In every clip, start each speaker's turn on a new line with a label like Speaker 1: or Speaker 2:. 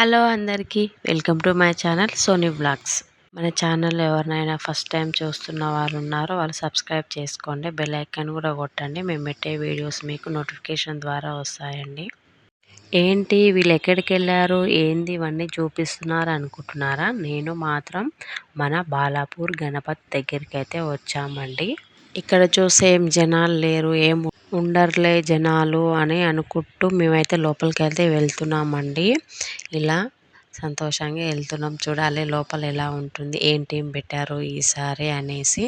Speaker 1: Hello అందరికీ welcome to my channel Soni blogs మన channel ఎవరినైనా ఫస్ట్ టైం చూస్తున్న వాళ్ళు ఉన్నారో వాళ్ళు సబ్స్క్రైబ్ చేసుకోండి బెల్ ఐకాన్ కూడా కొట్టండి మేము పెట్టే వీడియోస్ మీకు నోటిఫికేషన్ ద్వారా వస్తాయండి. ఏంటి వీళ్ళు ఎక్కడికి వెళ్ళారు ఏంది ఇవన్నీ చూపిస్తున్నారు అనుకుంటున్నారా? నేను మాత్రం మన బాలాపూర్ గణపతి దగ్గరికి అయితే వచ్చామండి. ఇక్కడ చూసే ఏం జనాలు లేరు ఏం ఉండర్లే జనాలు అని అనుకుంటూ మేమైతే లోపలికి అయితే వెళ్తున్నామండి. ఇలా సంతోషంగా వెళ్తున్నాం. చూడాలి లోపల ఎలా ఉంటుంది ఏంటి ఏం పెట్టారు ఈసారి అనేసి.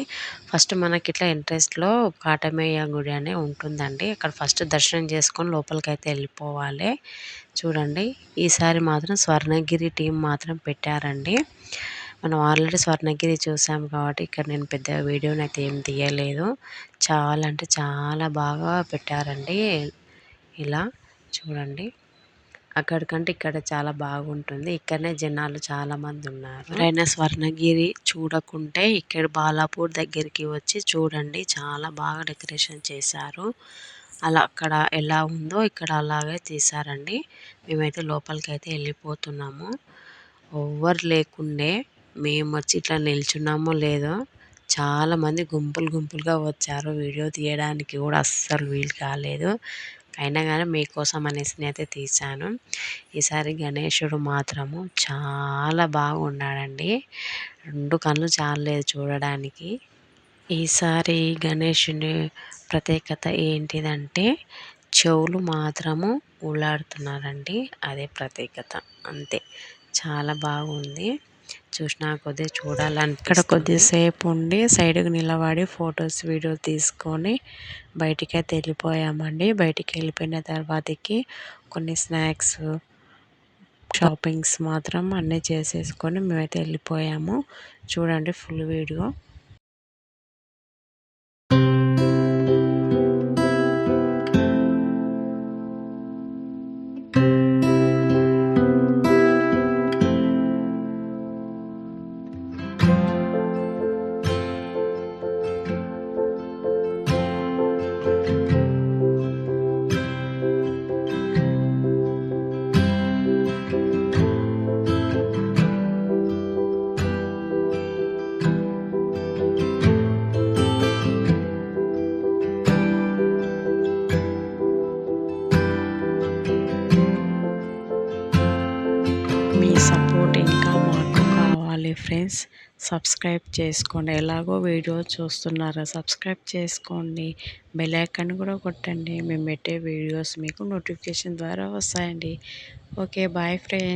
Speaker 1: ఫస్ట్ మనకి ఇట్లా ఇంట్రెస్ట్లో కాటమయ్య గుడి అనే ఉంటుందండి. అక్కడ ఫస్ట్ దర్శనం చేసుకొని లోపలికి అయితే వెళ్ళిపోవాలి. చూడండి ఈసారి మాత్రం స్వర్ణగిరి టీం మాత్రం పెట్టారండి. మనం ఆల్రెడీ స్వర్ణగిరి చూసాం కాబట్టి ఇక్కడ నేను పెద్ద వీడియోని అయితే ఏం తీయలేదు. చాలా అంటే చాలా బాగా పెట్టారండి. ఇలా చూడండి. అక్కడికంటే ఇక్కడ చాలా బాగుంటుంది. ఇక్కడనే జనాలు చాలామంది ఉన్నారు. ఎవరైనా స్వర్ణగిరి చూడకుంటే ఇక్కడ బాలాపూర్ దగ్గరికి వచ్చి చూడండి. చాలా బాగా డెకరేషన్ చేశారు. అలా అక్కడ ఎలా ఉందో ఇక్కడ అలాగే తీశారండి. మేమైతే లోపలికి అయితే వెళ్ళిపోతున్నాము. ఎవ్వరు లేకుండే మేము వచ్చి ఇట్లా నిల్చున్నామో లేదో చాలామంది గుంపులు గుంపులుగా వచ్చారు. వీడియో తీయడానికి కూడా అస్సలు వీలు కాలేదు. అయినా కానీ మీకోసం అనేసి నేనైతే తీశాను. ఈసారి గణేశుడు మాత్రము చాలా బాగున్నాడండి. రెండు కళ్ళు చాలలేదు చూడడానికి. ఈసారి గణేషుని ప్రత్యేకత ఏంటిదంటే చెవులు మాత్రము ఊలాడుతున్నారండి అదే ప్రత్యేకత. అంతే. చాలా బాగుంది. చూసినా కొద్ది చూడాలని ఇక్కడ కొద్దిసేపు ఉండి సైడ్కి నిలబడి ఫొటోస్ వీడియో తీసుకొని బయటికి అయితే వెళ్ళిపోయామండి బయటికి వెళ్ళిపోయిన తర్వాతకి కొన్ని స్నాక్స్ షాపింగ్స్ మాత్రం అన్నీ చేసేసుకొని మేమైతే వెళ్ళిపోయాము. చూడండి ఫుల్ వీడియో. ఫ్రెండ్స్ సబ్స్క్రైబ్ చేసుకోండి. ఎలాగో వీడియో చూస్తున్నారా సబ్స్క్రైబ్ చేసుకోండి. బెల్ ఐకాన్ కూడా కొట్టండి. మేము పెట్టే వీడియోస్ మీకు నోటిఫికేషన్ ద్వారా వస్తాయండి. Okay bye friends